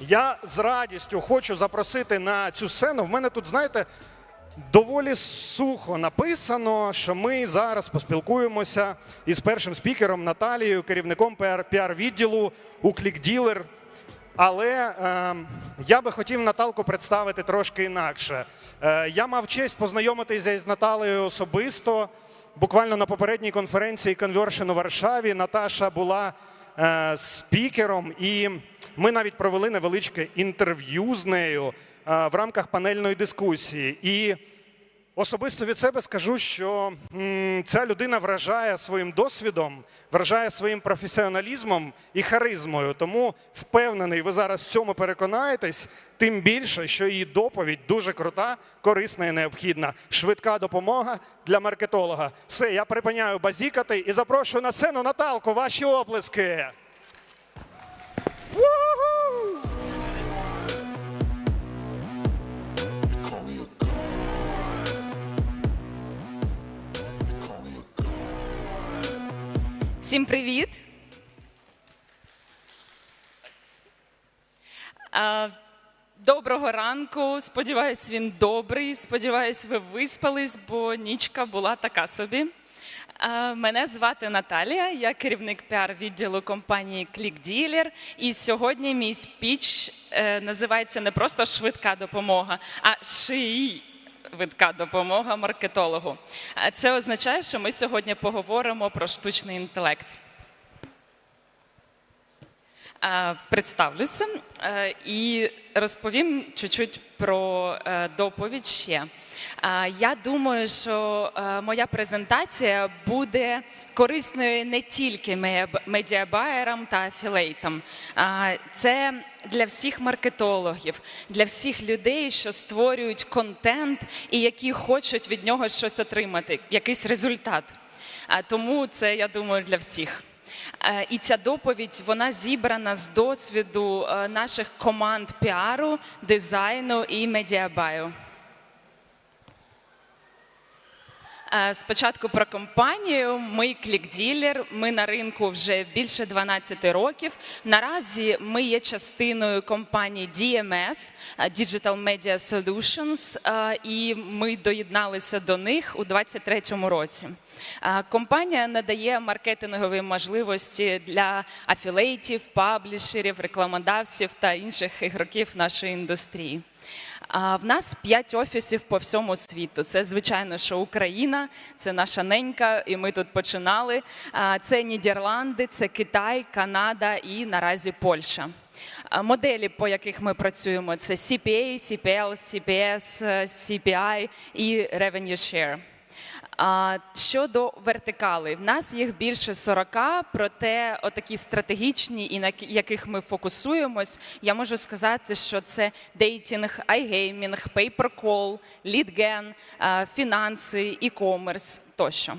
Я з радістю хочу запросити на цю сцену. В мене тут, знаєте, доволі сухо написано, що ми зараз поспілкуємося із першим спікером Наталією, керівником піар-відділу у ClickDealer. Але е, я би хотів Наталку представити трошки інакше. Е, я мав честь познайомитися з Наталею особисто. Буквально на попередній конференції Conversion у Варшаві Наташа була е, спікером, і ми навіть провели невеличке інтерв'ю з нею е, в рамках панельної дискусії. І Особисто від себе скажу, що ця людина вражає своїм досвідом, вражає своїм професіоналізмом і харизмою. Тому впевнений, ви зараз в цьому переконаєтесь, тим більше, що її доповідь дуже крута, корисна і необхідна. Швидка допомога для маркетолога. Все, я припиняю базікати і запрошую на сцену Наталку. Ваші оплески. Всім привіт! Доброго ранку. Сподіваюсь, він добрий. Сподіваюсь, ви виспались, бо нічка була така собі. Мене звати Наталія, я керівник піар-відділу компанії ClickDealer. І сьогодні мій спіч е, називається не просто швидка допомога, а шиї Видка допомога маркетологу. А Це означає, що ми сьогодні поговоримо про штучний інтелект. Представлюся е, і розповім чуть-чуть про е, доповідь ще. Я думаю, що е, моя презентація буде корисною не тільки медіабаєрам та афілейтам. Це для всіх маркетологів, для всіх людей, що створюють контент і які хочуть від нього щось отримати, якийсь результат. Тому це, я думаю, для всіх. Е, І ця доповідь вона зібрана з досвіду е, наших команд піару, дизайну і медіабаю. Е, Спочатку про компанію. Ми клікділер. Ми на ринку вже більше 12 років. Наразі ми є частиною компанії DMS Digital Media Solutions, і ми доєдналися до них у 2023 році. Компанія надає маркетингові можливості для афілейтів, паблішерів, рекламодавців та інших ігроків нашої індустрії. В нас п'ять офісів по всьому світу. Це звичайно, що Україна, це наша ненька, і ми тут починали. Це Нідерланди, це Китай, Канада і наразі Польща. Моделі, по яких ми працюємо, це CPA, CPL, CPS, е, CPI і Revenue Share. Щодо вертикалей, в нас їх більше 40, проте отакі стратегічні, і на яких ми фокусуємось, я можу сказати, що це дейтінг, айгеймінг, пейперкол, лідген, фінанси, і-комерс тощо.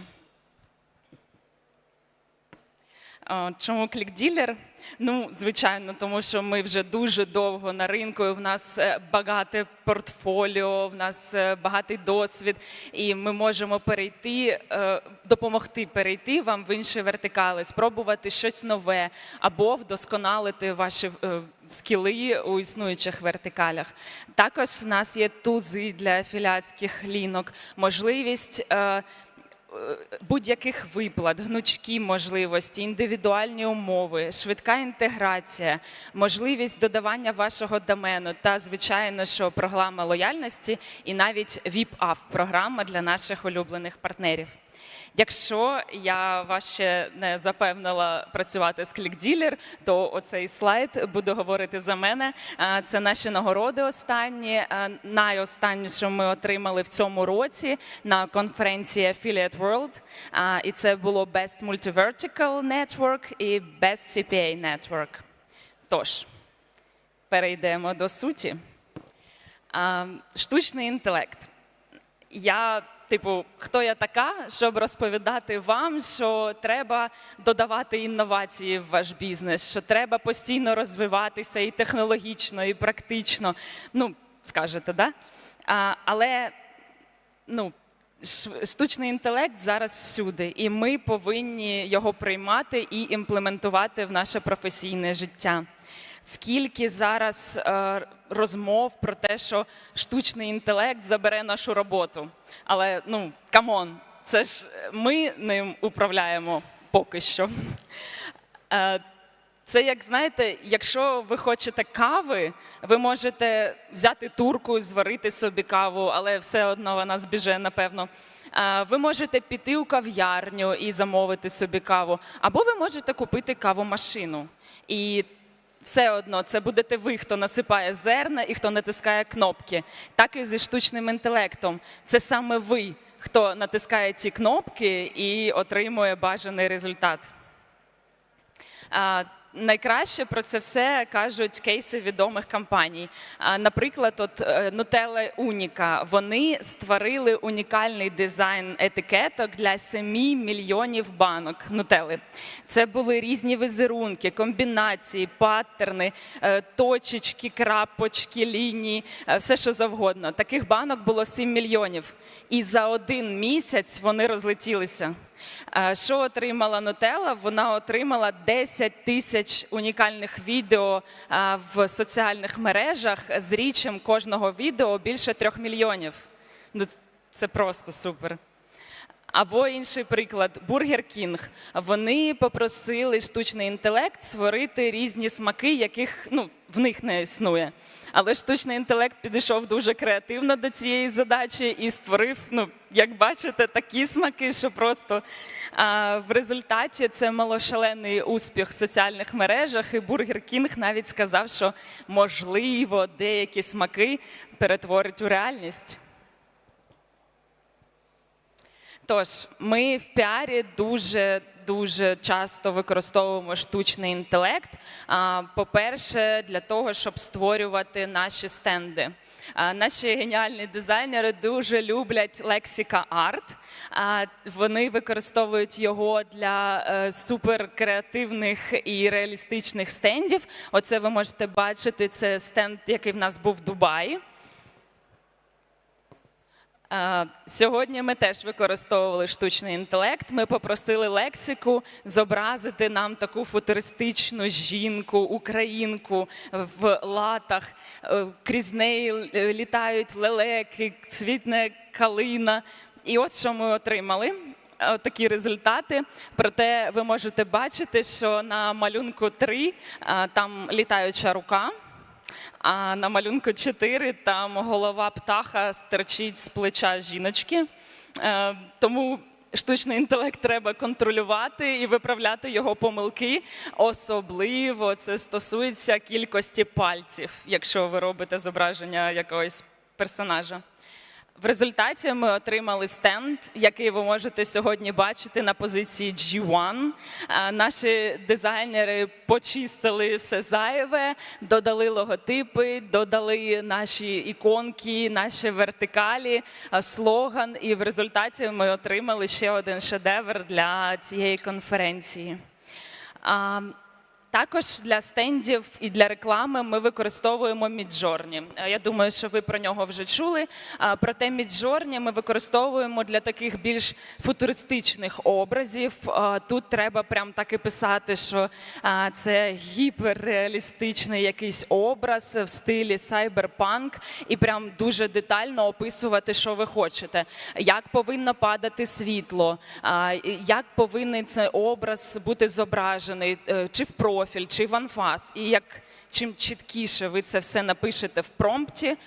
А, Чому клікділер? Ну, звичайно, тому що ми вже дуже довго на ринку. і В нас е, багате портфоліо, в нас е, багатий досвід, і ми можемо перейти, е, допомогти перейти вам в інші вертикали, спробувати щось нове або вдосконалити ваші скіли у існуючих вертикалях. Також в нас є тузи для афіліатських лінок, можливість. Е, будь-яких виплат, гнучкі можливості, індивідуальні умови, швидка інтеграція, можливість додавання вашого домену та, звичайно, що програма лояльності і навіть VIP-AF – програма для наших улюблених партнерів. Якщо я вас ще не запевнила працювати з ClickDealer, то оцей слайд буду говорити за мене. Це наші нагороди останні. А, Найостанніше ми отримали в цьому році на конференції Affiliate World. І це було Best Multivertical Network і Best CPA Network. Тож, перейдемо до суті. Штучний інтелект. Я, типу, хто я така, щоб розповідати вам, що треба додавати інновації в ваш бізнес, що треба постійно розвиватися і технологічно, і практично. Ну, скажете, да? А, але ну, штучний інтелект зараз всюди, і ми повинні його приймати і імплементувати в наше професійне життя. Скільки зараз е, розмов про те, що штучний інтелект забере нашу роботу. Але ну камон, це ж ми ним управляємо поки що. Е, це як знаєте, якщо ви хочете кави, ви можете взяти турку, зварити собі каву, але все одно вона збіже, напевно. Е, Ви можете піти у кав'ярню і замовити собі каву, або ви можете купити кавомашину. І все одно це будете ви, хто насипає зерна і хто натискає кнопки. Так і зі штучним інтелектом. Це саме ви, хто натискає ті кнопки і отримує бажаний результат. Найкраще про це все кажуть кейси відомих компаній. Наприклад, от е, Nutella Unica. Вони створили унікальний дизайн етикеток для 7 мільйонів банок Нутели. Це були різні візерунки, комбінації, паттерни, е, точечки, крапочки, лінії, е, все що завгодно. Таких банок було 7 мільйонів. І за один місяць вони розлетілися. Е, Що отримала Нутелла? Вона отримала 10 тисяч унікальних відео е, в соціальних мережах з річем кожного відео більше трьох мільйонів. Ну, це просто супер. Або інший приклад Бургер Кінг. Вони попросили штучний інтелект створити різні смаки, яких ну, в них не існує. Але штучний інтелект підійшов дуже креативно до цієї задачі і створив, ну, як бачите, такі смаки, що просто а, в результаті це мало шалений успіх в соціальних мережах. І Бургер Кінг навіть сказав, що можливо деякі смаки перетворить у реальність. Тож, ми в піарі дуже дуже часто використовуємо штучний інтелект. По-перше, для того, щоб створювати наші стенди. Наші геніальні дизайнери дуже люблять Lexica Art. А, Вони використовують його для е, суперкреативних і реалістичних стендів. Оце ви можете бачити. Це стенд, який в нас був в Дубаї. Сьогодні ми теж використовували штучний інтелект. Ми попросили лексику зобразити нам таку футуристичну жінку, українку в латах. Е, Крізь неї е, літають лелеки, цвітне калина. І от що ми отримали. е, Такі результати. Проте ви можете бачити, що на малюнку 3 е, там літаюча рука. А на малюнку 4 там голова птаха стерчить з плеча жіночки. Е, Тому штучний інтелект треба контролювати і виправляти його помилки. Особливо це стосується кількості пальців, якщо ви робите зображення якогось персонажа. В результаті ми отримали стенд, який ви можете сьогодні бачити на позиції G1. Наші дизайнери почистили все зайве, додали логотипи, додали наші іконки, наші вертикалі, слоган. І в результаті ми отримали ще один шедевр для цієї конференції. Також для стендів і для реклами ми використовуємо Midjourney. Е, Я думаю, що ви про нього вже чули. Проте Midjourney ми використовуємо для таких більш футуристичних образів. Тут треба прям так і писати, що це гіперреалістичний якийсь образ в стилі сайберпанк, і прям дуже детально описувати, що ви хочете, як повинно падати світло, як повинен цей образ бути зображений, е, чи в профіль, чи в анфас. І як чим чіткіше ви це все напишете в промпті,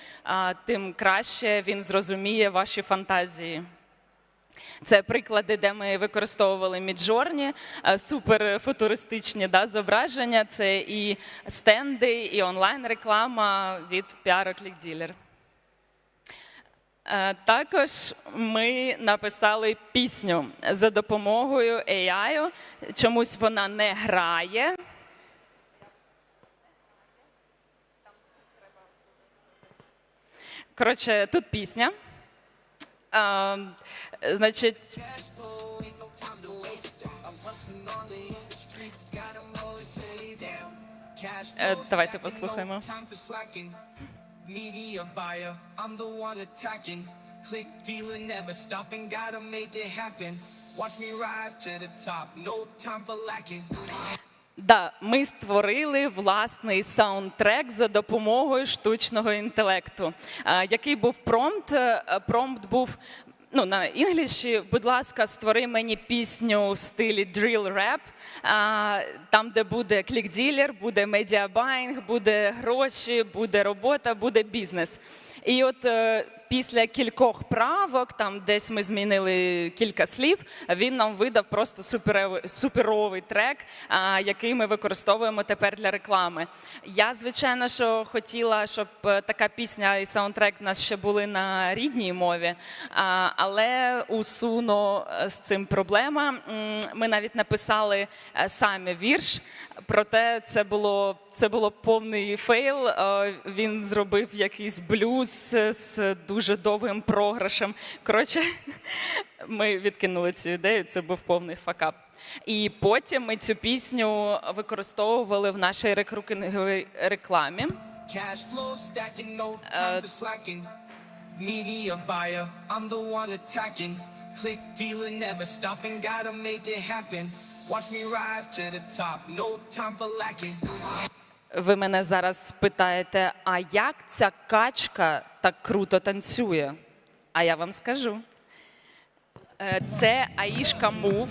тим краще він зрозуміє ваші фантазії. Це приклади, де ми використовували Міджорні, суперфутуристичні да, зображення. Це і стенди, і онлайн-реклама від. Е, Також ми написали пісню за допомогою AI. Чомусь вона не грає. Коротше, тут пісня. А, значить, Е, давайте послухаємо. Media buyer, I'm the one attacking. Click dealer, never stopping, gotta make it happen. Watch me rise to the top, no time for lacking. Да, ми створили власний саундтрек за допомогою штучного інтелекту. Який був промпт? Е, Промпт був. Ну, на інгліші, будь ласка, створи мені пісню в стилі drill rap, а, там, де буде клік-ділер, буде медіабайнг, буде гроші, буде робота, буде бізнес. І от е, після кількох правок, там десь ми змінили кілька слів, він нам видав просто суперовий, суперовий трек, який ми використовуємо тепер для реклами. Я, звичайно, що хотіла, щоб е, така пісня і саундтрек в нас ще були на рідній мові, але у Суно е, з цим проблема. Ми навіть написали е, самі вірш, проте це було, це було повний фейл. Е, Він зробив якийсь блюз е, з дуже довгим програшем. Коротше, ми відкинули цю ідею, це був повний факап. І потім ми цю пісню використовували в нашій рекрутинговій рекламі. Slacking. Media buyer, I'm the one attacking. Click dealer, never stopping, gotta make it happen. Ви мене зараз спитаєте, а як ця качка так круто танцює? А я вам скажу. Е, Це Аїшка Мув.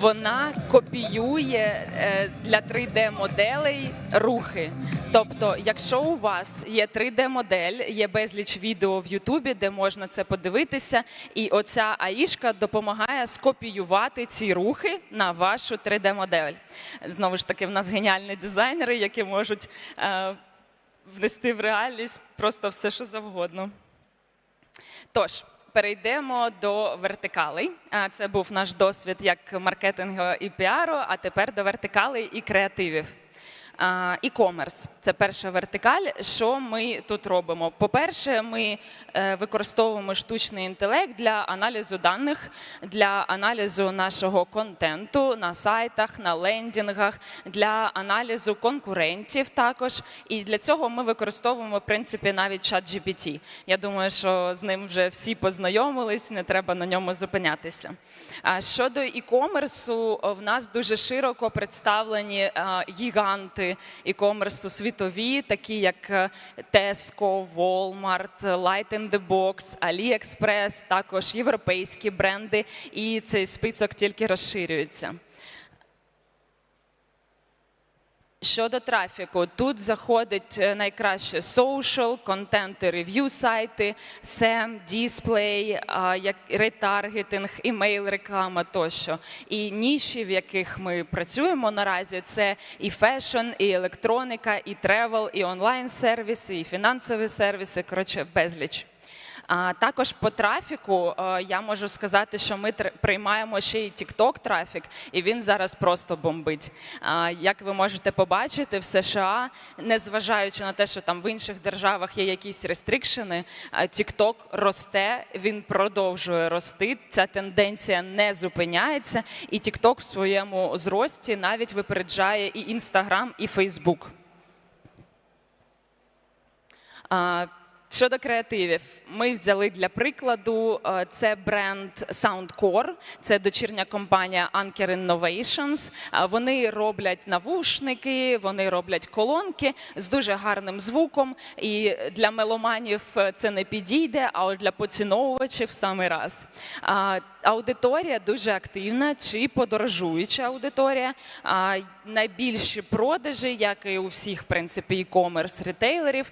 Вона копіює е, для 3D-моделей рухи. Тобто, якщо у вас є 3D-модель, є безліч відео в Ютубі, де можна це подивитися, і оця Аїшка допомагає скопіювати ці рухи на вашу 3D-модель. Знову ж таки, в нас геніальні дизайнери, які можуть е, внести в реальність просто все, що завгодно. Тож, перейдемо до вертикалей. Це був наш досвід як маркетингу і піару, а тепер до вертикалей і креативів. E-commerce – це перша вертикаль. Що ми тут робимо? По-перше, ми е, використовуємо штучний інтелект для аналізу даних, для аналізу нашого контенту на сайтах, на лендінгах, для аналізу конкурентів також. І для цього ми використовуємо в принципі навіть чат. Я думаю, що з ним вже всі познайомились, не треба на ньому зупинятися. Щодо e-commerce, в нас дуже широко представлені е, гіганти e-commerce світові, такі як е, Tesco, Walmart, Light in the Box, AliExpress, також європейські бренди, і цей список тільки розширюється. Щодо трафіку, тут заходить е, найкраще social, контенти, рев'ю сайти, SEM, дисплей, як ретаргетинг, імейл, реклама тощо. І ніші, в яких ми працюємо наразі, це і фешн, і електроніка, і тревел, і онлайн сервіси, і фінансові сервіси. Коротше, безліч. А також по трафіку е, я можу сказати, що ми приймаємо ще й TikTok трафік, і він зараз просто бомбить. Як ви можете побачити, в США, незважаючи на те, що там в інших державах є якісь рестрикшени, а TikTok росте, він продовжує рости. Ця тенденція не зупиняється, і TikTok в своєму зрості навіть випереджає і Instagram, і Facebook. Щодо креативів, ми взяли для прикладу е, це бренд Soundcore, це дочірня компанія Anker Innovations. Вони роблять навушники, вони роблять колонки з дуже гарним звуком. І для меломанів е, це не підійде, а от для поціновувачів в самий раз. Аудиторія дуже активна чи подорожуюча аудиторія. Найбільші продажі, як і у всіх в принципі e-commerce ретейлерів.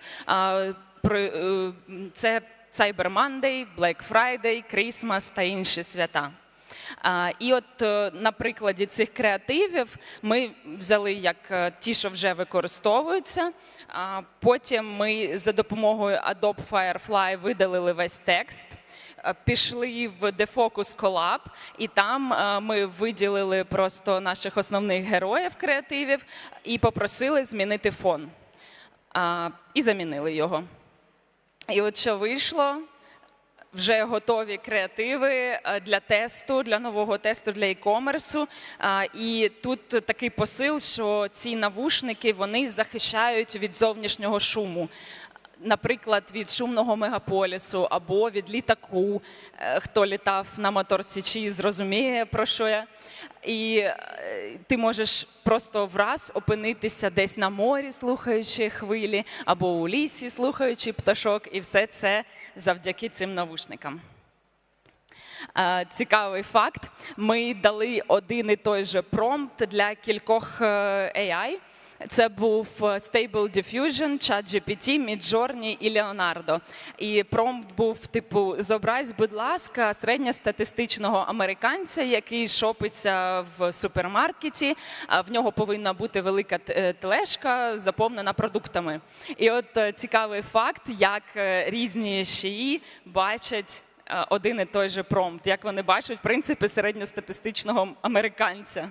Е, це Cyber Monday, Black Friday, Christmas та інші свята. І от е, на прикладі цих креативів ми взяли як е, ті, що вже використовуються. Потім ми за допомогою Adobe Firefly видалили весь текст. Пішли в Defocus Collab, і там ми виділили просто наших основних героїв креативів і попросили змінити фон. І замінили його. І от що вийшло, вже готові креативи е, для тесту, для нового тесту для e-commerce. І тут такий посил, що ці навушники вони захищають від зовнішнього шуму. Наприклад, від шумного мегаполісу або від літаку. Е, Хто літав на мотор Січі, зрозуміє, про що я. І е, ти можеш просто враз опинитися десь на морі, слухаючи хвилі, або у лісі, слухаючи пташок, і все це завдяки цим навушникам. Е, Цікавий факт. Ми дали один і той же промпт для кількох AI. Це був е, Stable Diffusion, ChatGPT, Midjourney і Leonardo. І промпт був типу: зобразь, будь ласка, середньостатистичного американця, який шопиться в супермаркеті. А в нього повинна бути велика е, тележка, заповнена продуктами. І от е, цікавий факт, як різні шиї бачать один і той же промпт, як вони бачать, в принципі, середньостатистичного американця.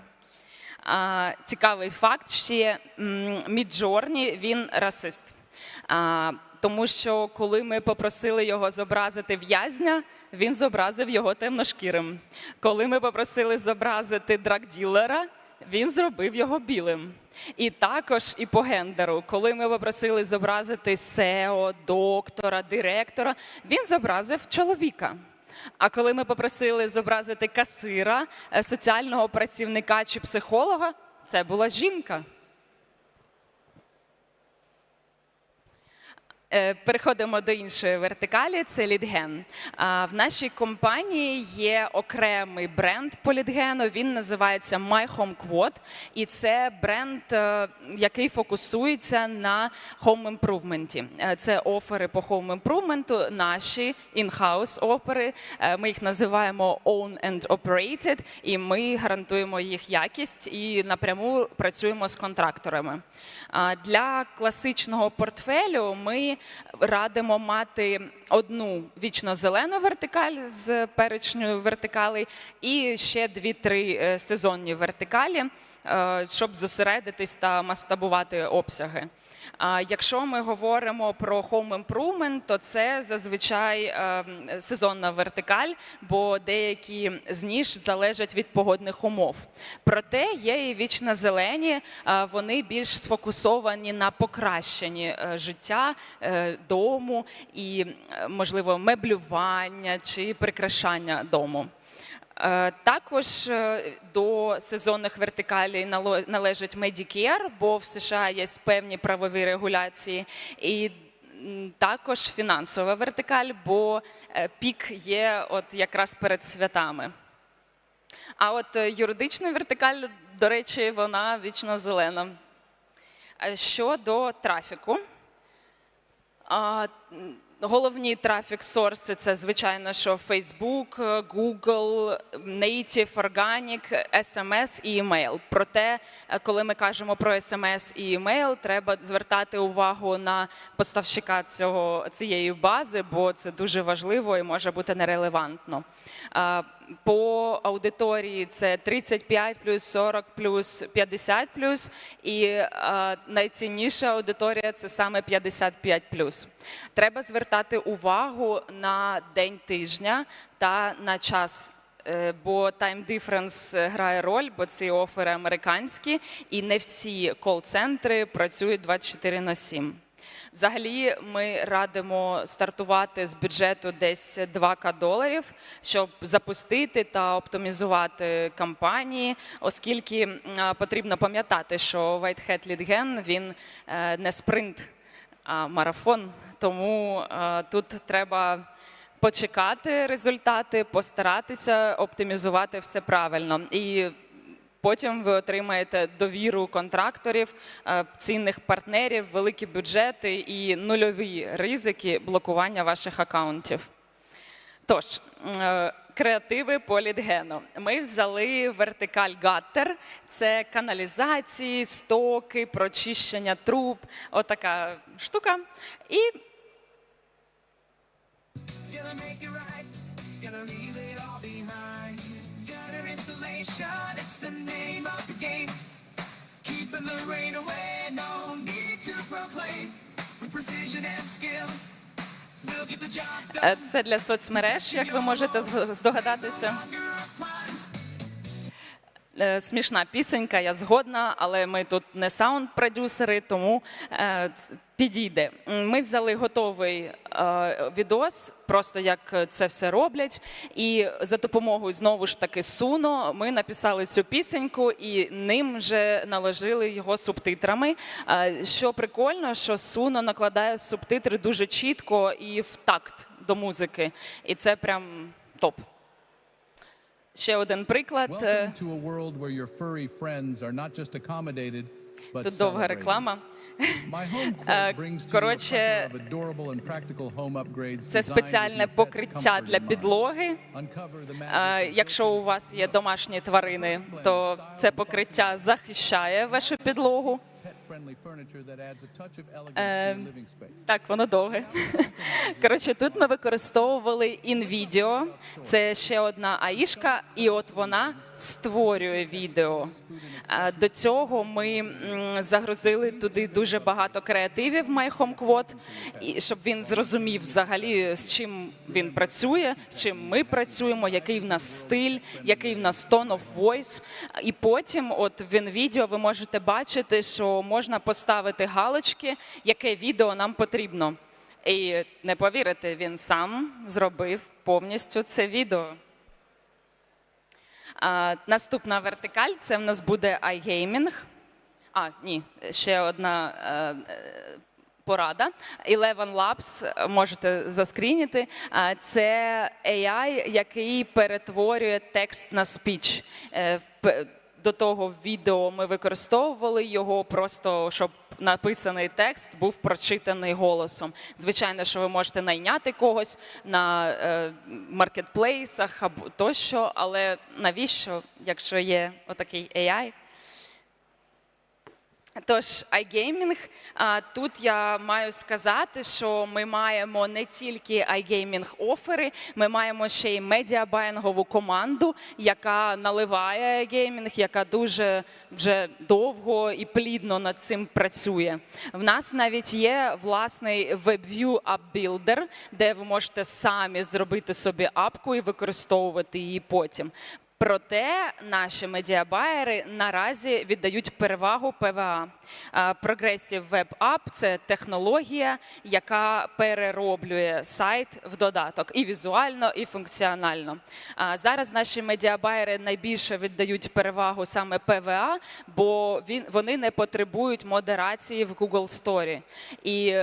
Цікавий факт ще Міджорні він расист. Тому що коли ми попросили його зобразити в'язня, він зобразив його темношкірим. Коли ми попросили зобразити драгділера, він зробив його білим. І також і по гендеру, коли ми попросили зобразити SEO, доктора, директора, він зобразив чоловіка. А коли ми попросили зобразити касира, е, соціального працівника чи психолога, це була жінка. Переходимо до іншої вертикалі. Це лідген. В нашій компанії є окремий бренд по лідгену. Він називається My Home Quad. І це бренд, е, який фокусується на improvement. Е, Це офери по improvement, наші офери. Е, Ми їх називаємо Own and Operated, і ми гарантуємо їх якість і напряму працюємо з контракторами. Для класичного портфелю ми радимо мати одну вічно зелену вертикаль з перечню вертикалей і ще дві-три е, сезонні вертикалі, е, щоб зосередитись та масштабувати обсяги. А якщо ми говоримо про home improvement, то це зазвичай е, сезонна вертикаль, бо деякі з ніж залежать від погодних умов. Проте є і вічно зелені, е, вони більш сфокусовані на покращенні е, життя дому і, можливо, меблювання чи прикрашання дому. Е, Також е, до сезонних вертикалей належить Medicare, бо в США є певні правові регуляції, і також фінансова вертикаль, бо е, пік є от якраз перед святами. А от юридична вертикаль, до речі, вона вічно зелена. Щодо трафіку, Головні трафік сорси це звичайно, що Facebook, е, Google, Native, Organic, SMS і email. Проте, е, коли ми кажемо про SMS і email, треба звертати увагу на поставщика цього цієї бази, бо це дуже важливо і може бути нерелевантно. По аудиторії це 35 плюс 40 плюс 50 плюс, і найцінніша аудиторія це саме 55 плюс. Треба звертати увагу на день тижня та на час. е, Бо time difference грає роль, бо ці офери американські, і не всі кол-центри працюють 24 на 7. Взагалі, ми радимо стартувати з бюджету десь 2К доларів, щоб запустити та оптимізувати кампанії, оскільки потрібно пам'ятати, що White Hat Lead Gen, він е, не спринт, а марафон. Тому е, тут треба почекати результати, постаратися оптимізувати все правильно. І Потім ви отримаєте довіру контракторів, е, цінних партнерів, великі бюджети і нульові ризики блокування ваших акаунтів. Тож, е, креативи по лідгену. Ми взяли вертикаль гаттер, це каналізації, стоки, прочищення труб, отака штука. І Gonna make it right, gonna leave it all behind. Gutter installation, it's the name of the game. Keeping the rain away, no need to proclaim. With precision and skill, we'll get the job done. е, це для соцмереж, як ви можете здогадатися. Е, Смішна пісенька, я згодна, але ми тут не саунд-продюсери, тому е, ц- підійде. Ми взяли готовий е, відос, просто як це все роблять. І за допомогою знову ж таки Суно ми написали цю пісеньку і ним вже наложили його субтитрами. Е, Що прикольно, що Суно накладає субтитри дуже чітко і в такт до музики. І це прям топ. Ще один приклад. е, Welcome to a world where your furry friends are not just accommodated, Тут довга реклама. Е, коротше, Це спеціальне покриття для підлоги. Е, Якщо у вас є домашні тварини, то це покриття захищає вашу підлогу. Е. Так, воно довге. Коротше, тут ми використовували InVideo. Це ще одна аїшка, і от вона створює відео. До цього ми загрузили туди дуже багато креативів MyHomeQuad, щоб він зрозумів взагалі, з чим він працює, з чим ми працюємо, який в нас стиль, який в нас tone of voice. І потім, от в InVideo ви можете бачити, що можна поставити галочки, яке відео нам потрібно. І не повірите, він сам зробив повністю це відео. А, наступна вертикаль це в нас буде iGaming. А, ні, ще одна е, е, порада. Eleven Labs, е, можете заскрініти. А, Це AI, який перетворює текст на спіч. До того відео ми використовували його просто, щоб написаний текст був прочитаний голосом. Звичайно, що ви можете найняти когось на е, маркетплейсах або тощо, але навіщо, якщо є отакий AI? Тож, iGaming, тут я маю сказати, що ми маємо не тільки iGaming офери, ми маємо ще й медіабаїнгову команду, яка наливає iGaming, яка дуже вже довго і плідно над цим працює. В нас навіть є власний WebView App Builder, де ви можете самі зробити собі апку і використовувати її потім. Проте наші медіабайери наразі віддають перевагу ПВА. Progressive Web App – це технологія, яка перероблює сайт в додаток і візуально, і функціонально. Зараз наші медіабайери найбільше віддають перевагу саме ПВА, бо вони не потребують модерації в Google Story. І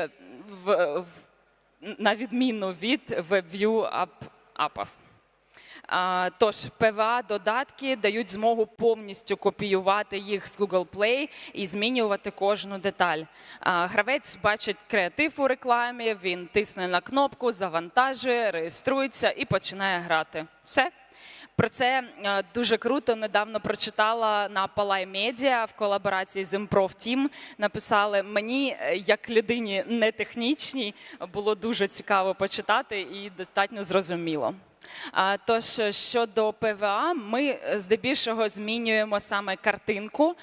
в, в на відміну від WebView App, апів. Тож ПВА додатки дають змогу повністю копіювати їх з Google Play і змінювати кожну деталь. Гравець бачить креатив у рекламі, він тисне на кнопку, завантажує, реєструється і починає грати. Все. Про це е, дуже круто недавно прочитала на Палай Медіа в колаборації з Improv Team. Написали мені, е, як людині не технічній, було дуже цікаво почитати і достатньо зрозуміло. Тож е, щодо ПВА, ми е, здебільшого змінюємо саме картинку.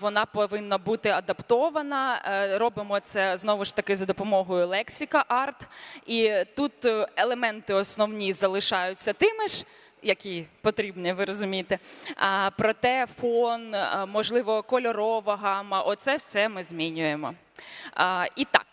Вона повинна бути адаптована. Е, Робимо це знову ж таки за допомогою Lexica Art. І тут елементи основні залишаються тими ж. Які потрібні, ви розумієте. А, проте фон, можливо, кольорова гама, оце все ми змінюємо. А, і так,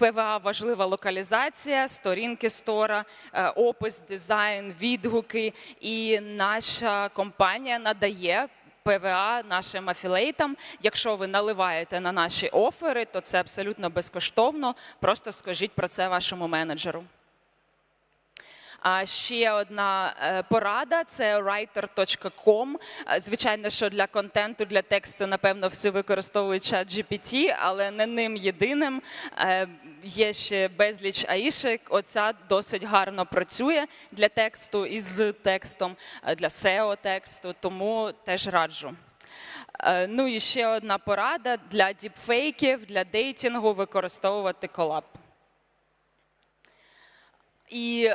ПВА важлива локалізація, сторінки стора, е, опис, дизайн, відгуки. І наша компанія надає. ПВА нашим афілейтам. Якщо ви наливаєте на наші офери, то це абсолютно безкоштовно. Просто скажіть про це вашому менеджеру. А ще одна е, порада це writer.com. Е, Звичайно, що для контенту, для тексту, напевно, всі використовують чат GPT, але не ним єдиним. Е, Є ще безліч аїшек. Оця досить гарно працює для тексту і з текстом, для SEO тексту, тому теж раджу. Ну і ще одна порада для діпфейків, для дейтингу використовувати колаб. І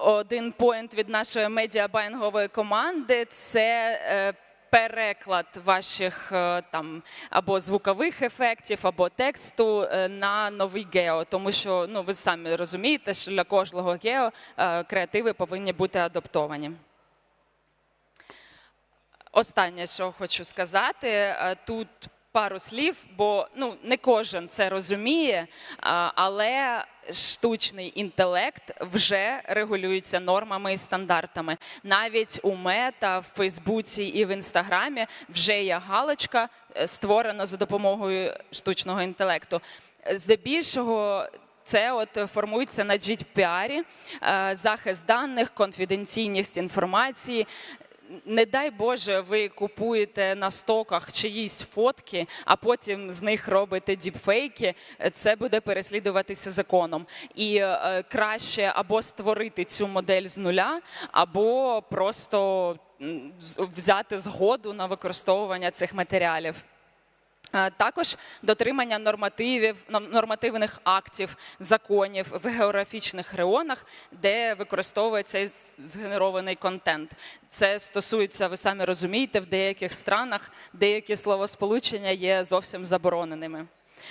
один поінт від нашої медіабайнгової команди це е, переклад ваших е, там або звукових ефектів, або тексту е, на новий гео. Тому що ну ви самі розумієте, що для кожного гео креативи повинні бути адаптовані. Останнє, що хочу сказати, тут пару слів, бо ну не кожен це розуміє, але штучний інтелект вже регулюється нормами і стандартами. Навіть у Мета, в Фейсбуці і в Інстаграмі вже є галочка, е, створена за допомогою штучного інтелекту. Здебільшого. Це от формується на GDPR, е, захист даних, конфіденційність інформації. Не дай Боже, ви купуєте на стоках чиїсь фотки, а потім з них робите діпфейки. Це буде переслідуватися законом. І е, краще або створити цю модель з нуля, або просто взяти згоду на використовування цих матеріалів. Е, Також дотримання нормативів норм- нормативних актів, законів в географічних регіонах, де використовується згенерований контент. Це стосується, ви самі розумієте, в деяких странах деякі словосполучення є зовсім забороненими.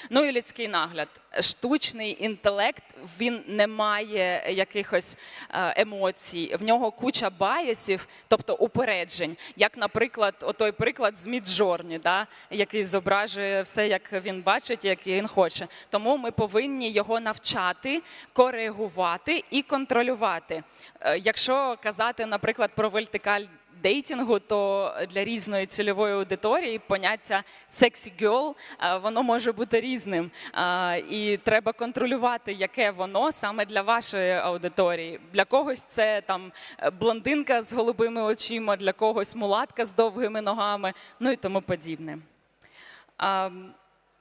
Ну і людський нагляд. Штучний інтелект він не має якихось е, емоцій, в нього куча баясів, тобто упереджень. Як, наприклад, отой приклад з Міджорні, да, який зображує все, як він бачить, як він хоче. Тому ми повинні його навчати, коригувати і контролювати. Е, Якщо казати, наприклад, про вертикаль дейтингу, то для різної цільової аудиторії поняття «sexy girl» е, воно може бути різним. Е, І треба контролювати, яке воно саме для вашої аудиторії. Для когось це там е, блондинка з голубими очима, для когось мулатка з довгими ногами, ну і тому подібне.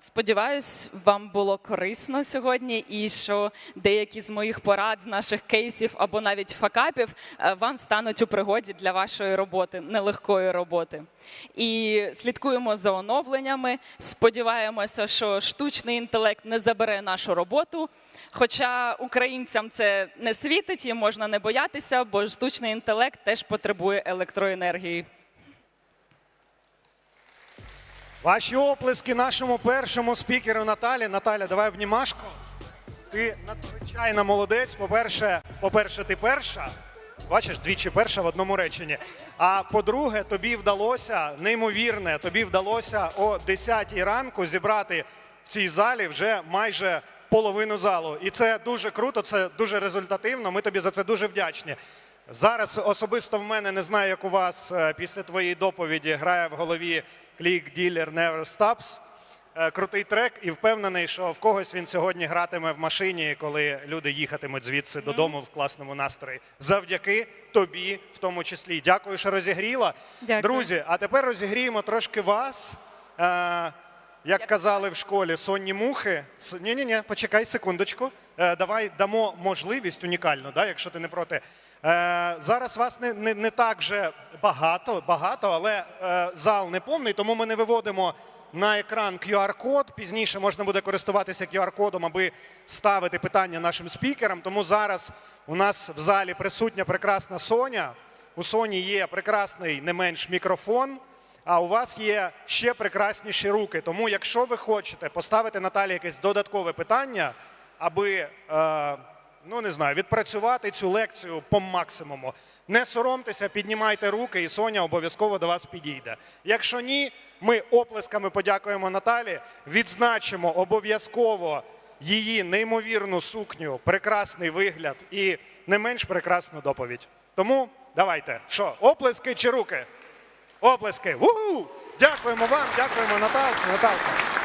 Сподіваюсь, вам було корисно сьогодні, і що деякі з моїх порад, з наших кейсів або навіть факапів е, вам стануть у пригоді для вашої роботи, нелегкої роботи. І слідкуємо за оновленнями. Сподіваємося, що штучний інтелект не забере нашу роботу. Хоча українцям це не світить і можна не боятися, бо штучний інтелект теж потребує електроенергії. Ваші оплески нашому першому спікеру Наталі. Наталя, давай обнімашку. Ти надзвичайно молодець. По-перше, по-перше, ти перша. Бачиш, двічі перша в одному реченні. А по-друге, тобі вдалося неймовірне, тобі вдалося о 10 ранку зібрати в цій залі вже майже половину залу. І це дуже круто, це дуже результативно. Ми тобі за це дуже вдячні. Зараз особисто в мене не знаю, як у вас е, після твоєї доповіді грає в голові Click Dealer Never Stops. Е, Крутий трек, і впевнений, що в когось він сьогодні гратиме в машині, коли люди їхатимуть звідси додому в класному настрої. Завдяки тобі, в тому числі. Дякую, що розігріла. Дякую. Друзі, а тепер розігріємо трошки вас. Е, як казали в школі, сонні мухи. Ні, ні, ні, почекай секундочку. Е, давай дамо можливість унікальну, да, якщо ти не проти. Е, зараз вас не, не, не так же багато, багато, але е, зал не повний, тому ми не виводимо на екран QR-код. Пізніше можна буде користуватися QR-кодом, аби ставити питання нашим спікерам. Тому зараз у нас в залі присутня прекрасна Соня. У Соні є прекрасний не менш мікрофон. А у вас є ще прекрасніші руки. Тому, якщо ви хочете поставити Наталі якесь додаткове питання, аби е, ну не знаю, відпрацювати цю лекцію по максимуму, не соромтеся, піднімайте руки, і Соня обов'язково до вас підійде. Якщо ні, ми оплесками подякуємо Наталі, відзначимо обов'язково її неймовірну сукню, прекрасний вигляд і не менш прекрасну доповідь. Тому давайте, що, оплески чи руки? Оплески. Уху! Дякуємо вам, дякуємо Наталці. Наталка.